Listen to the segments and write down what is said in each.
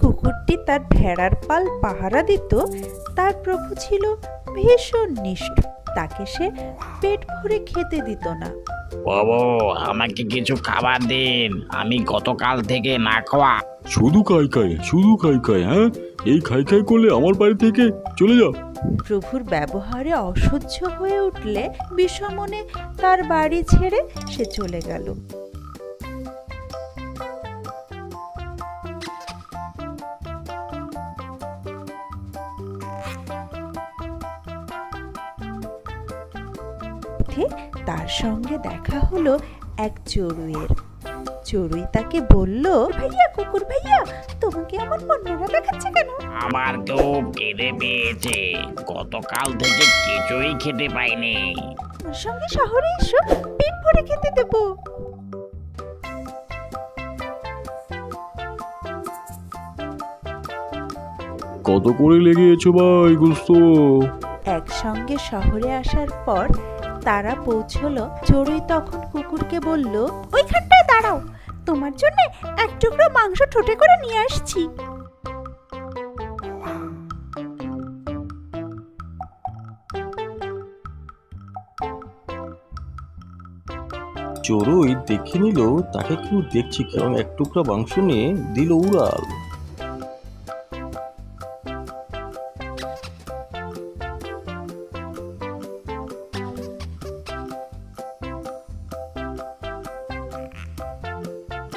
কুকুরটি তার ভেড়ার পাল পাহারা দিত। তার প্রভু ছিল ভীষণ নিষ্ঠ। তাকে সে পেট ভরে খেতে দিত না। বাবু আমাকে কিছু খাবার দিন। আমি গতকাল থেকে না খাওয়া। শুধু খাই খাই শুধু খাই খাই হ্যাঁ? এই খাই খাই করলে আমার বাড়ি থেকে চলে যাও। প্রভুর ব্যবহারে অসহ্য হয়ে উঠলে বিষমনে তার বাড়ি ছেড়ে সে চলে গেল। তার সঙ্গে দেখা হলো এক চড়ুইয়ের। চড়ুই তাকে বলল, ভাইয়া, কুকুর ভাইয়া তোমাকে আমার মনমরা দেখাচ্ছে কেন? আমার তো কেঁদে পেয়েছে। গতকাল থেকে কিছুই খেতে পাইনি। আমার সঙ্গে শহরে এসো পেট ভরে খেতে দেবো। কত করে লেগেছো ভাই গোস্ত? একসঙ্গে শহরে আসার পর তারা পৌঁছলো চড়ুই তখন কুকুরকে বলল ওইখানটায় দাঁড়াও। তোমার জন্য এক টুকরো মাংস ঠোঁটে করে নিয়ে আসছি। চড়ুই দেখে নিল, তাকে কেউ দেখছে কারণ এক টুকরা মাংস নিয়ে দিল উড়াল।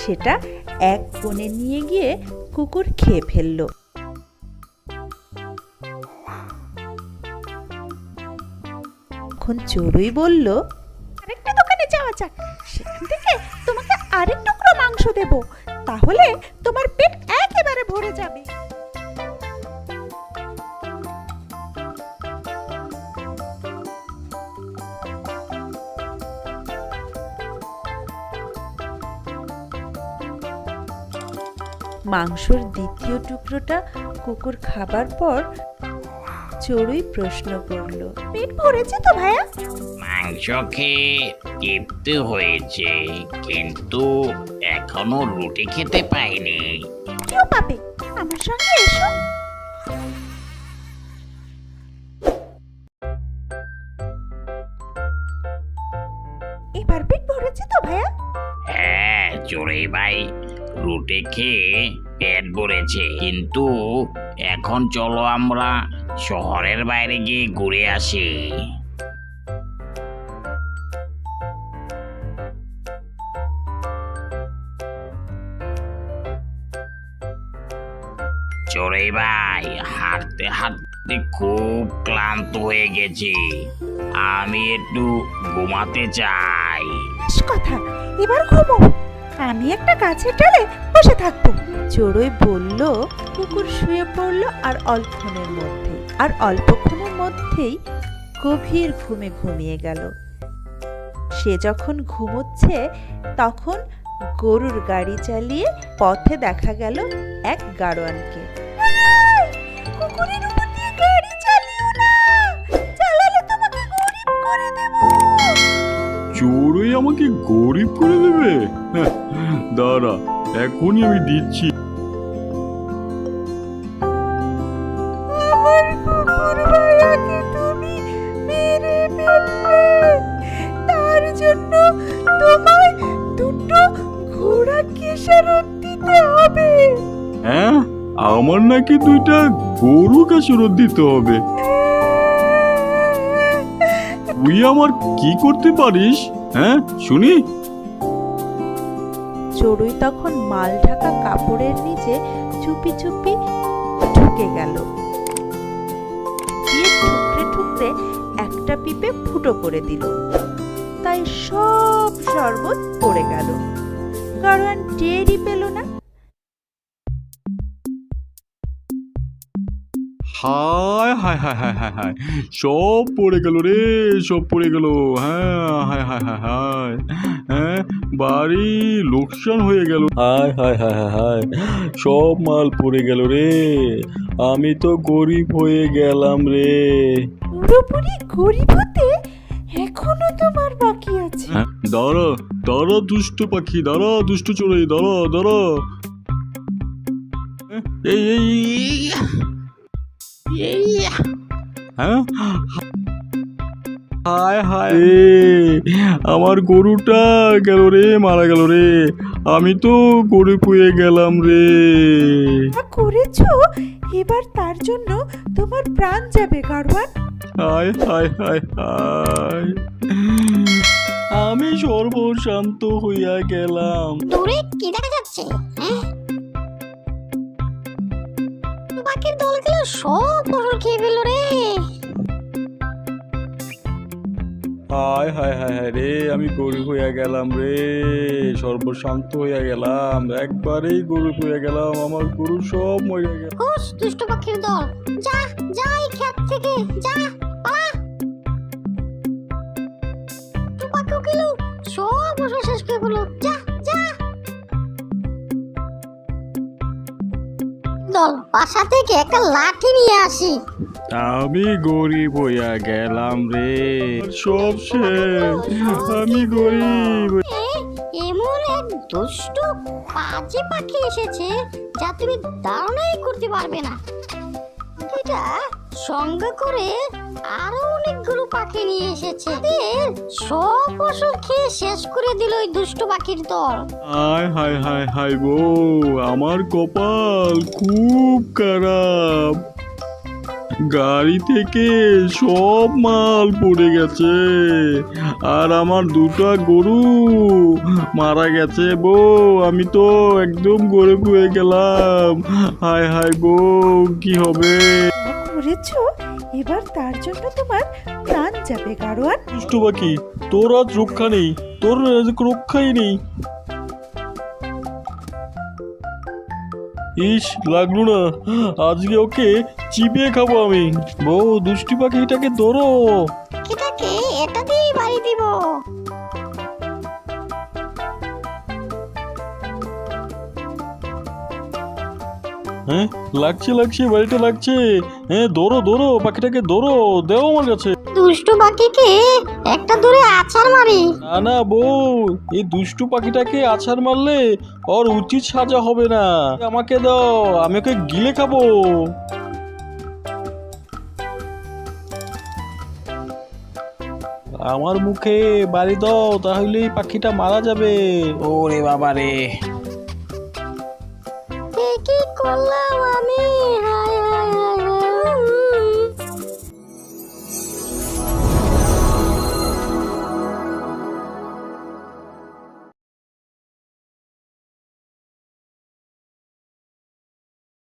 সেটা এক কোণে নিয়ে গিয়ে কুকুর খেয়ে ফেলল। এখন চড়ুই বলল, আরেকটা দোকানে যাওয়া যাক। সেখান থেকে তোমাকে আরেক টুকরো মাংস দেব। তাহলে তোমার পেট একেবারে ভরে যাবে। মাংসর দ্বিতীয় টুকরোটা কুকুর খাবার পর চড়ুই প্রশ্ন করল পেট ভরেছে তো ভাইয়া? মাংস খেয়ে তৃপ্তি হয়েছে কিন্তু এখনও রুটি খেতে পাইনি। কেউ পাবে? আমার সঙ্গে এসো। এবার পেট ভরেছে তো ভাইয়া? হ্যাঁ চড়ুই ভাই। রুটি খেয়ে পেট ভরেছে। কিন্তু এখন চলো আমরা শহরের বাইরে গিয়ে ঘুরে আসি। চড়ে ভাই, হাঁটতে হাঁটতে খুব ক্লান্ত হয়ে গেছি। আমি একটু ঘুমাতে চাই। কথা, এবার ঘুমো। আমি একটা গাছের ডালে বসে থাকব। চড়ুই বলল, কুকুর শুয়ে পড়ল আর অল্পক্ষণের মধ্যে। আর অল্পক্ষণের মধ্যেই গভীর ঘুমে ঘুমিয়ে গেল। সে যখন ঘুমোচ্ছে, তখন গরুর গাড়ি চালিয়ে পথে দেখা গেল এক গাড়োয়ানকে। কুকুরের চড়ুই আমাকে গরিব করে দেবে? হ্যাঁ, দাঁড়া এখনই আমি দিচ্ছি। হ্যাঁ আমার নাকি দুইটা গরু কাছরত দিতে হবে। তুই আমার কি করতে পারিস? হ্যাঁ শুনি। চড়ুই তখন মাল ঢাকা কাপড়ের নিচে চুপি চুপি ঢুকে গেল। ঠুকরে ঠুকরে একটা পিপে ফুটো করে দিল। তাই সব শরবত পড়ে গেল। কারণ টেরই পেল না। হায় হায় হায় হায় হায় হায়। সব পড়ে গেল রে সব পড়ে গেল। হ্যাঁ হায় হায় হায় হায়। হ্যাঁ বাড়ি লোকসান হয়ে গেল। হায় হায় হায় হায় হায়। সব মাল পড়ে গেল রে। আমি তো গরিব হয়ে গেলাম রে। পুরোপুরি গরিব হতে এখনও তোমার বাকি আছে। হ্যাঁ দাঁড়া দাঁড়া দুষ্ট পাখি দাঁড়া দুষ্ট চড়ে দাঁড়া দাঁড়া। এই এই, হ্যাঁ? হায় হায়। রে আমার গরুটা গেল রে মারা গেল রে। আমি তো গরু হয়ে গেলাম রে। যা করেছ? এবার তার জন্য তোমার প্রাণ যাবে গাড়োয়ান হায় হায় হায় হায়। আমি সর্বশান্ত হইয়া গেলাম। দূরে কি দেখা যাচ্ছে হ্যাঁ? সব ফসল খেয়ে ফেলল রে। হায় হায় হায় হায় রে আমি গরিব হইয়া গেলাম রে সর্বশান্ত হইয়া গেলাম একবারেই গরিব হইয়া গেলাম আমার গরু সব মরে গেল। হুস দুষ্ট পাখির দল। যা যা এই ক্ষেত থেকে যা পালা পাখিও গেল সব ফসল শেষ করে ফেলল। যা দল বাসা থেকে একটা লাঠি নিয়ে আসি। আমি গরিব হইয়া গেলাম রে সব শেষ। আমি গরিব এমন এক দুষ্ট বাজে পাখি এসেছে যা তুমি দাঁড়ানোই করতে পারবে না। এটা সঙ্গে করে আরও অনেকগুলো পাখি নিয়ে এসেছে। সব ফসল খেয়ে শেষ করে দিল ওই দুষ্ট পাখির দল। হায় হায় হায় হায় গো, আমার কপাল খুব খারাপ। গাড়ি থেকে সব মাল পড়ে গেছে, আর আমার দুটা গরু মারা গেছে বউ আমি তো একদম গরিব হয়ে গেলাম। হায় হায় বউ কি হবে? করেছ এবার তার জন্য তোমার প্রাণ যাবে গাড়োয়ান। দুষ্ট বাকি তোর আজ রক্ষা নেই তোর আজ রক্ষাই নেই। ইস লাগল না আজকে ওকে চিবিয়ে খাব আমি। বউ দুষ্টি পাখিটাকে ধরো। এটাকে এটা দিয়েই বাড়ি দিব। হ্যাঁ? লাগছে লাগছে বাড়িটা লাগছে। হ্যাঁ ধরো ধরো পাখিটাকে ধরো দেও আমার কাছে। দুষ্ট পাখিকে একটা দূরে আছাড় মারি। না না বউ এই দুষ্টু পাখিটাকে আছাড় মারলে ওর উচিত সাজা হবে না। আমাকে দাও আমি ওকে গিলে খাব। আমার মুখে বাড়ি দাও তাহলে এই পাখিটা মারা যাবে। ওরে বাবা রে এ কি করলাম আমি